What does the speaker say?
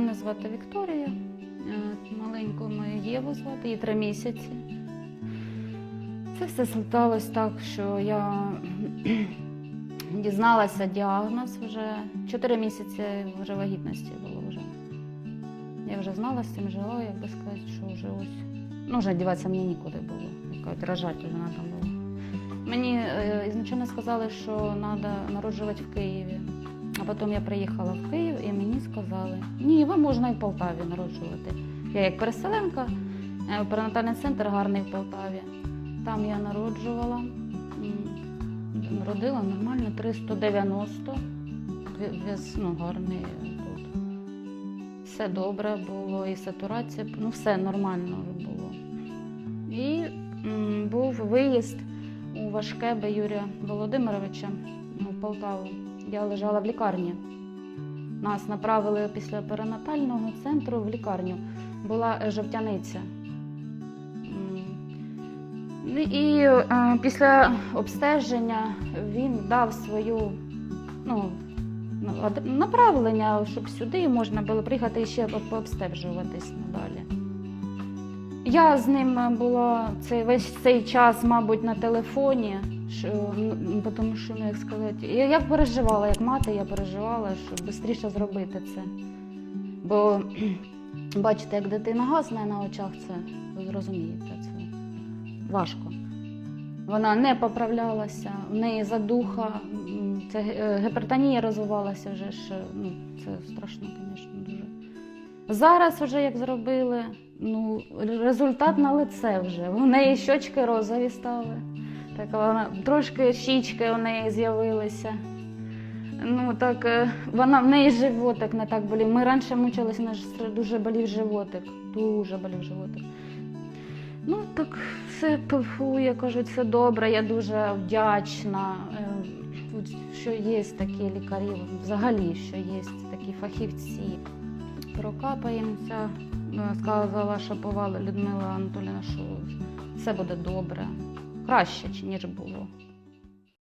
Мене звати Вікторія. Е, Маленьку мою Єву звати, їй три місяці. Це все сталося так, що я дізналася діагноз вже. Чотири місяці вже вагітності було вже. Я вже знала з цим жила, як би сказати, що вже ось. Ну, вже діватися мені нікуди було. Яка рожати вже треба було. Мені е, ізначально сказали, що треба народжувати в Києві. А потім я приїхала в Київ і мені сказали, ні, вам можна і в Полтаві народжувати. Я як переселенка, е, перинатальний центр гарний в Полтаві. Там я народжувала, м, родила нормально 390. Ві- ну, гарний тут. Все добре було, і сатурація, ну все нормально було. І був виїзд у Вашкебе Юрія Володимировича в Полтаву. Я лежала в лікарні. Нас направили після перинатального центру в лікарню. Була е, жовтяниця. М. І е, після обстеження він дав свою ну, ну, направлення, щоб сюди можна було приїхати і ще пообстежуватись надалі. Я з ним була цей весь цей час, мабуть, на телефоні, ну, тому що, ну, як сказати, я, я переживала, як мати, я переживала, щоб швидше зробити це. Бо бачите, як дитина гасне на очах, це ви зрозумієте, це важко. Вона не поправлялася, в неї задуха, це ге- гіпертонія розвивалася вже ж, ну, це страшно, звісно, дуже. Зараз вже як зробили, ну, результат на лице вже. У неї щочки розові стали. Так вона трошки щічки у неї з'явилися. Ну так, е, вона в неї животик не так болів. Ми раніше мучилися, наш дуже болів животик. Дуже болів животик. Ну так, все я кажуть, все добре. Я дуже вдячна, е, що є такі лікарі, взагалі, що є такі фахівці. Прокапаємося. Е, Сказала Шаповала Людмила Анатоліна, що все буде добре. Краще, ніж було.